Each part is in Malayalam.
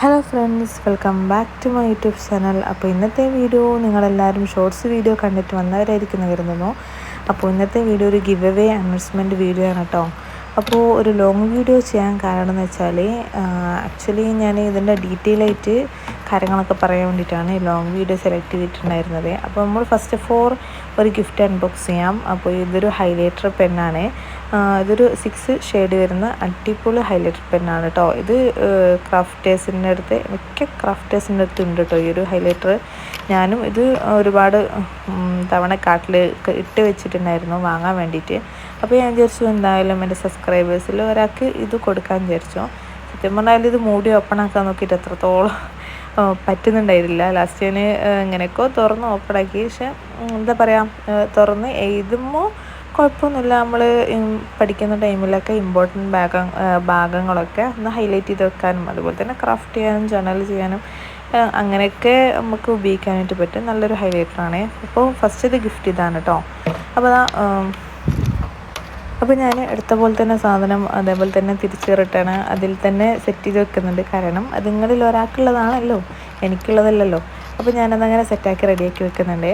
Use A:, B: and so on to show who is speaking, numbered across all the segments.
A: Hello friends welcome back to my YouTube channel അപ്പോൾ ഇന്നത്തെ വീഡിയോ നിങ്ങളെല്ലാവരും ഷോർട്സ് വീഡിയോ കണ്ടിട്ട് വന്നവരായിരിക്കും കരുതുന്നു. അപ്പോൾ ഇന്നത്തെ വീഡിയോ ഒരു ഗിവ് അവേ അനൗൺസ്മെന്റ് വീഡിയോ ആണ് കേട്ടോ. അപ്പോൾ ഒരു ലോങ് വീഡിയോ ചെയ്യാൻ കാരണം എന്ന് വെച്ചാൽ ആക്ച്വലി ഞാൻ ഇതിന്റെ ഡീറ്റെയിൽ ആയിട്ട് കാര്യങ്ങളൊക്കെ പറയാൻ വേണ്ടിയിട്ടാണ് ലോങ് വീഡിയോ സെലക്ട് ചെയ്തിട്ടുണ്ടായിരുന്നത്. അപ്പോൾ നമ്മൾ ഫസ്റ്റ് ഓഫ് ഓൾ ഒരു ഗിഫ്റ്റ് അൺബോക്സ് ചെയ്യാം. അപ്പോൾ ഇതൊരു ഹൈലൈറ്റർ പെന്നാണ് ഇതൊരു സിക്സ് ഷെയ്ഡ് വരുന്ന അടിപൊളി ഹൈലൈറ്റർ പെന്നാണ് കേട്ടോ ഇത് ക്രാഫ്റ്റേഴ്സിന്റെ അടുത്ത് മിക്ക ക്രാഫ്റ്റേഴ്സിന്റെ അടുത്ത് ഉണ്ട് കേട്ടോ ഈ ഒരു ഹൈലൈറ്റർ ഞാനും ഇത് ഒരുപാട് തവണ കാട്ടിൽ ഇട്ട് വെച്ചിട്ടുണ്ടായിരുന്നു വാങ്ങാൻ വേണ്ടിയിട്ട്. അപ്പോൾ ഞാൻ വിചാരിച്ചു എന്തായാലും എന്റെ സബ്സ്ക്രൈബേഴ്സിൽ ഒരാൾക്ക് ഇത് കൊടുക്കാൻ വിചാരിച്ചു. സത്യം പറഞ്ഞാൽ ഇത് മൂടി ഓപ്പൺ ആക്കാൻ നോക്കിയിട്ട് എത്രത്തോളം പറ്റുന്നുണ്ടായിരുന്നില്ല. ലാസ്റ്റ് ഞാൻ ഇങ്ങനെയൊക്കെ തുറന്ന് ഓപ്പൺ ആക്കി. പക്ഷെ എന്താ പറയുക തുറന്ന് എഴുതുമ്പോൾ കുഴപ്പമൊന്നുമില്ല. നമ്മൾ പഠിക്കുന്ന ടൈമിലൊക്കെ ഇമ്പോർട്ടന്റ് ഭാഗം ഭാഗങ്ങളൊക്കെ ഒന്ന് ഹൈലൈറ്റ് ചെയ്ത് വെക്കാനും അതുപോലെ തന്നെ ക്രാഫ്റ്റ് ചെയ്യാനും ജേണൽ ചെയ്യാനും അങ്ങനെയൊക്കെ നമുക്ക് ഉപയോഗിക്കാനായിട്ട് പറ്റും. നല്ലൊരു ഹൈലൈറ്ററാണ് അപ്പോൾ ഫസ്റ്റ് ഇത് ഗിഫ്റ്റ് ചെയ്താണ് കേട്ടോ അപ്പോൾ അതാ അപ്പോൾ ഞാൻ എടുത്ത പോലെ തന്നെ സാധനം അതേപോലെ തന്നെ തിരിച്ച് റിട്ടേൺ അതിൽ തന്നെ സെറ്റ് ചെയ്ത് വെക്കുന്നുണ്ട്. കാരണം അത് നിങ്ങളിൽ ഒരാൾക്കുള്ളതാണല്ലോ. എനിക്കുള്ളതല്ലല്ലോ. അപ്പോൾ ഞാനതങ്ങനെ സെറ്റാക്കി റെഡിയാക്കി വെക്കുന്നുണ്ട്.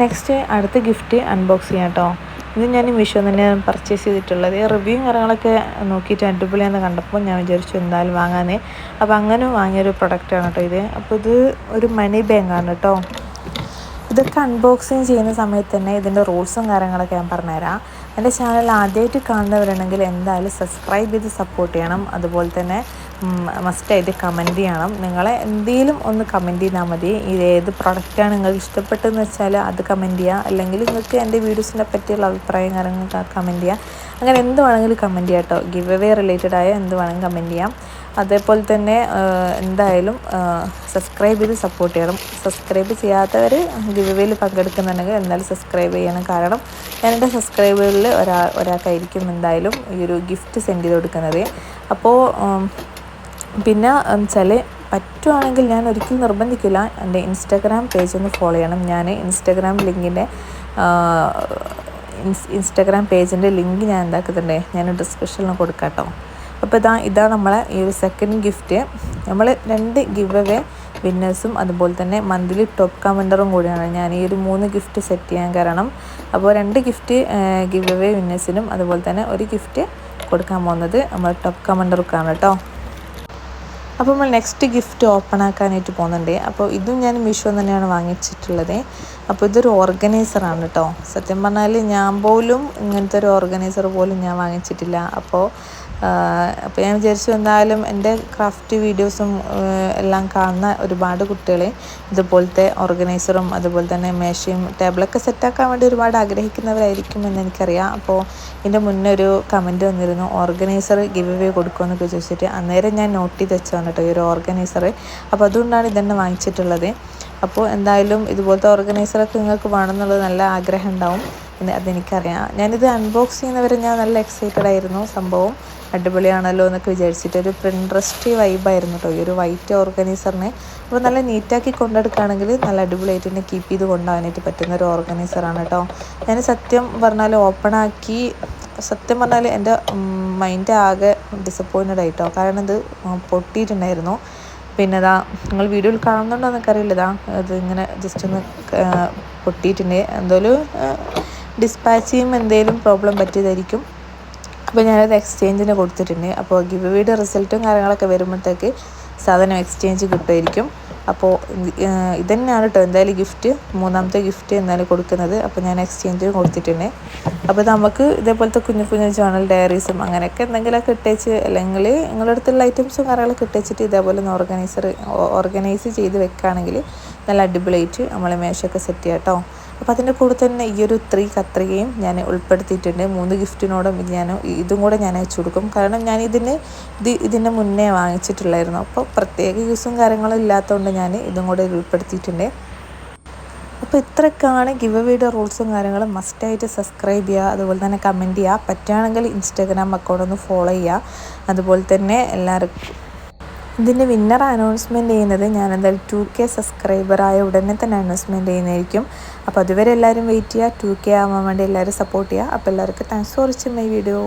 A: നെക്സ്റ്റ് അടുത്ത ഗിഫ്റ്റ് അൺബോക്സ് ചെയ്യാം കേട്ടോ ഇത് ഞാൻ മീഷോ തന്നെ പർച്ചേസ് ചെയ്തിട്ടുള്ളത്. റിവ്യൂ കാര്യങ്ങളൊക്കെ നോക്കിയിട്ട് അടിപൊളിയാണെന്ന് കണ്ടപ്പോൾ ഞാൻ വിചാരിച്ചു എന്തായാലും വാങ്ങാനേ അപ്പോൾ അങ്ങനെ വാങ്ങിയൊരു പ്രൊഡക്റ്റാണ് കേട്ടോ ഇത്. അപ്പോൾ ഇത് ഒരു മണി ബാങ്ക് ആണ് കേട്ടോ ഇതൊക്കെ അൺബോക്സിങ് ചെയ്യുന്ന സമയത്ത് തന്നെ ഇതിന്റെ റൂൾസും കാര്യങ്ങളൊക്കെ ഞാൻ പറഞ്ഞുതരാം. എന്റെ ചാനൽ ആദ്യമായിട്ട് കാണുന്നവരുണ്ടെങ്കിൽ എന്തായാലും സബ്സ്ക്രൈബ് ചെയ്ത് സപ്പോർട്ട് ചെയ്യണം. അതുപോലെ തന്നെ മസ്റ്റായിട്ട് കമന്റ് ചെയ്യണം. നിങ്ങളെ എന്തെങ്കിലും ഒന്ന് കമന്റ് ചെയ്താൽ മതി. ഇത് ഏത് പ്രൊഡക്റ്റാണ് നിങ്ങൾക്ക് ഇഷ്ടപ്പെട്ടതെന്ന് വെച്ചാൽ അത് കമന്റ് ചെയ്യുക അല്ലെങ്കിൽ നിങ്ങൾക്ക് എന്റെ വീഡിയോസിനെ പറ്റിയുള്ള അഭിപ്രായം കാര്യങ്ങൾ കമന്റ് ചെയ്യുക അങ്ങനെ എന്ത് വേണമെങ്കിലും കമന്റ് ചെയ്യാം കേട്ടോ ഗിവ് അവേ റിലേറ്റഡ് ആയ എന്ത് വേണമെങ്കിലും കമന്റ് ചെയ്യാം. അതേപോലെ തന്നെ എന്തായാലും സബ്സ്ക്രൈബ് ചെയ്ത് സപ്പോർട്ട് ചെയ്യണം. സബ്സ്ക്രൈബ് ചെയ്യാത്തവർ ഗിവ് അവേയിൽ പങ്കെടുക്കുന്നുണ്ടെങ്കിൽ എന്തായാലും സബ്സ്ക്രൈബ് ചെയ്യണം. കാരണം ഞാൻ എന്റെ സബ്സ്ക്രൈബുകളിൽ ഒരാ ഒരാൾക്കായിരിക്കും എന്തായാലും ഈ ഒരു ഗിഫ്റ്റ് സെൻഡ് ചെയ്ത് കൊടുക്കുന്നത്. അപ്പോൾ പിന്നെ വെച്ചാൽ പറ്റുവാണെങ്കിൽ ഞാൻ ഒരിക്കലും നിർബന്ധിക്കില്ല. എന്റെ ഇൻസ്റ്റാഗ്രാം പേജ് ഒന്ന് ഫോളോ ചെയ്യണം. ഞാൻ ഇൻസ്റ്റാഗ്രാം ലിങ്കിന്റെ ഇൻസ്റ്റാഗ്രാം പേജിന്റെ ലിങ്ക് ഞാൻ എന്താക്കുന്നുണ്ട്? ഞാൻ ഡിസ്ക്രിപ്ഷനിൽ കൊടുക്കാം കേട്ടോ അപ്പോൾ ഇതാ ഇതാ നമ്മളെ ഈ ഒരു സെക്കൻഡ് ഗിഫ്റ്റ് നമ്മൾ രണ്ട് ഗിവ് അവേ വിന്നേഴ്സും അതുപോലെ തന്നെ മന്ത്ലി ടോപ്പ് കമൻഡറും കൂടിയാണ്. ഞാൻ ഈ ഒരു മൂന്ന് ഗിഫ്റ്റ് സെറ്റ് ചെയ്യാൻ കാരണം. അപ്പോൾ രണ്ട് ഗിഫ്റ്റ് ഗിവ് അവേ വിന്നേഴ്സിനും അതുപോലെ തന്നെ ഒരു ഗിഫ്റ്റ് കൊടുക്കാൻ പോകുന്നത് നമ്മൾ ടോപ്പ് കമൻഡർക്കാണ് കേട്ടോ. അപ്പോൾ നമ്മൾ നെക്സ്റ്റ് ഗിഫ്റ്റ് ഓപ്പൺ ആക്കാനായിട്ട് പോകുന്നുണ്ട്. അപ്പോൾ ഇതും ഞാൻ മീഷോ തന്നെയാണ് വാങ്ങിച്ചിട്ടുള്ളത്. അപ്പോൾ ഇതൊരു ഓർഗനൈസറാണ് കേട്ടോ സത്യം പറഞ്ഞാൽ ഞാൻ പോലും ഇങ്ങനത്തെ ഒരു ഓർഗനൈസർ പോലും ഞാൻ വാങ്ങിച്ചിട്ടില്ല. അപ്പോൾ അപ്പോൾ ഞാൻ വിചാരിച്ചു എന്തായാലും എന്റെ ക്രാഫ്റ്റ് വീഡിയോസും എല്ലാം കാണുന്ന ഒരുപാട് കുട്ടികൾ ഇതുപോലത്തെ ഓർഗനൈസറും അതുപോലെ തന്നെ മേശയും ടേബിളൊക്കെ സെറ്റാക്കാൻ വേണ്ടി ഒരുപാട് ആഗ്രഹിക്കുന്നവരായിരിക്കും എന്ന് എനിക്കറിയാം. അപ്പോൾ എന്റെ മുന്നേ ഒരു കമന്റ് വന്നിരുന്നു ഓർഗനൈസർ ഗിവ് അവേ കൊടുക്കുമെന്നൊക്കെ ചോദിച്ചിട്ട് അന്നേരം ഞാൻ നോട്ട് ചെയ്ത് വെച്ചതാണ് കേട്ടോ ഈ ഒരു ഓർഗനൈസർ അപ്പോൾ അതുകൊണ്ടാണ് ഇതന്നെ വാങ്ങിച്ചിട്ടുള്ളത്. അപ്പോൾ എന്തായാലും ഇതുപോലത്തെ ഓർഗനൈസറൊക്കെ നിങ്ങൾക്ക് വേണമെന്നുള്ളത് നല്ല ആഗ്രഹം ഉണ്ടാവും അതെനിക്കറിയാം. ഞാനിത് അൺബോക്സ് ചെയ്യുന്നവരെ ഞാൻ നല്ല എക്സൈറ്റഡ് ആയിരുന്നു. സംഭവം അടിപൊളിയാണല്ലോ എന്നൊക്കെ വിചാരിച്ചിട്ട് ഒരു പ്രിൻട്രസ്റ്റി വൈബായിരുന്നു കേട്ടോ ഈ ഒരു വൈറ്റ് ഓർഗനൈസറിനെ അപ്പോൾ നല്ല നീറ്റാക്കി കൊണ്ടെടുക്കുകയാണെങ്കിൽ നല്ല അടിപൊളിയായിട്ട് തന്നെ കീപ്പ് ചെയ്ത് കൊണ്ടുപോകാനായിട്ട് പറ്റുന്ന ഒരു ഓർഗനൈസറാണ് കേട്ടോ ഞാൻ സത്യം പറഞ്ഞാൽ ഓപ്പണാക്കി സത്യം പറഞ്ഞാൽ എന്റെ മൈൻഡ് ആകെ ഡിസപ്പോയിന്റഡ് ആയിട്ടോ കാരണം ഇത് പൊട്ടിയിട്ടുണ്ടായിരുന്നു. പിന്നെ ഇതാ നിങ്ങൾ വീഡിയോയിൽ കാണുന്നുണ്ടോ എന്നൊക്കെ ഇതാ അത് ഇങ്ങനെ ജസ്റ്റ് ഒന്ന് പൊട്ടിയിട്ടുണ്ട്. എന്തായാലും ഡിസ്പാച്ച് ചെയ്യുമ്പോൾ എന്തെങ്കിലും പ്രോബ്ലം പറ്റിയതായിരിക്കും. അപ്പോൾ ഞാനത് എക്സ്ചേഞ്ചിന് കൊടുത്തിട്ടുണ്ട്. അപ്പോൾ ഗിവ് വീഡിയോ റിസൾട്ടും കാര്യങ്ങളൊക്കെ വരുമ്പോഴത്തേക്ക് സാധനം എക്സ്ചേഞ്ച് കിട്ടുമായിരിക്കും. അപ്പോൾ ഇതന്നെയാണ് കേട്ടോ എന്തായാലും ഗിഫ്റ്റ് മൂന്നാമത്തെ ഗിഫ്റ്റ് എന്നാലും കൊടുക്കുന്നത്. അപ്പോൾ ഞാൻ എക്സ്ചേഞ്ച് കൊടുത്തിട്ടുണ്ട്. അപ്പോൾ നമുക്ക് ഇതേപോലത്തെ കുഞ്ഞു കുഞ്ഞു ജേണൽ ഡയറീസും അങ്ങനെയൊക്കെ എന്തെങ്കിലുമൊക്കെ ഇട്ടേച്ച് അല്ലെങ്കിൽ നിങ്ങളുടെ അടുത്തുള്ള ഐറ്റംസും കാര്യങ്ങളൊക്കെ ഇട്ടേച്ചിട്ട് ഇതേപോലെ ഒന്ന് ഓർഗനൈസർ ഓർഗനൈസ് ചെയ്ത് വെക്കുകയാണെങ്കിൽ നല്ല അടിപൊളിയായിട്ട് നമ്മൾ മേശയൊക്കെ സെറ്റ് ചെയ്യാം കേട്ടോ അപ്പോൾ അതിന്റെ കൂടെ തന്നെ ഈ ഒരു ത്രീ കത്രികയും ഞാൻ ഉൾപ്പെടുത്തിയിട്ടുണ്ട്. മൂന്ന് ഗിഫ്റ്റിനോടും ഇത് ഞാൻ ഇതും കൂടെ ഞാൻ അയച്ചു കൊടുക്കും. കാരണം ഞാൻ ഇതിന് ഇത് ഇതിന്റെ മുന്നേ വാങ്ങിച്ചിട്ടുള്ളായിരുന്നു. അപ്പോൾ പ്രത്യേക യൂസും കാര്യങ്ങളും ഇല്ലാത്തതുകൊണ്ട് ഞാൻ ഇതും കൂടെ ഉൾപ്പെടുത്തിയിട്ടുണ്ട്. അപ്പോൾ ഇത്രയൊക്കെയാണ് ഗിവ് അവയുടെ റൂൾസും കാര്യങ്ങളും. മസ്റ്റായിട്ട് സബ്സ്ക്രൈബ് ചെയ്യുക. അതുപോലെ തന്നെ കമന്റ് ചെയ്യുക. പറ്റുകയാണെങ്കിൽ ഇൻസ്റ്റാഗ്രാം അക്കൗണ്ട് ഒന്ന് ഫോളോ ചെയ്യുക. അതുപോലെ തന്നെ എല്ലാവർക്കും ഇതിന്റെ വിന്നർ അനൗൺസ്മെന്റ് ചെയ്യുന്നത് ഞാൻ എന്തായാലും ടു കെ സബ്സ്ക്രൈബറായ ഉടനെ തന്നെ അനൗൺസ്മെന്റ് ചെയ്യുന്നതായിരിക്കും. അപ്പോൾ അതുവരെ എല്ലാവരും വെയിറ്റ് ചെയ്യുക. ടു കെ ആവാൻ വേണ്ടി എല്ലാവരും സപ്പോർട്ട് ചെയ്യുക. അപ്പോൾ എല്ലാവർക്കും thanks for watching my video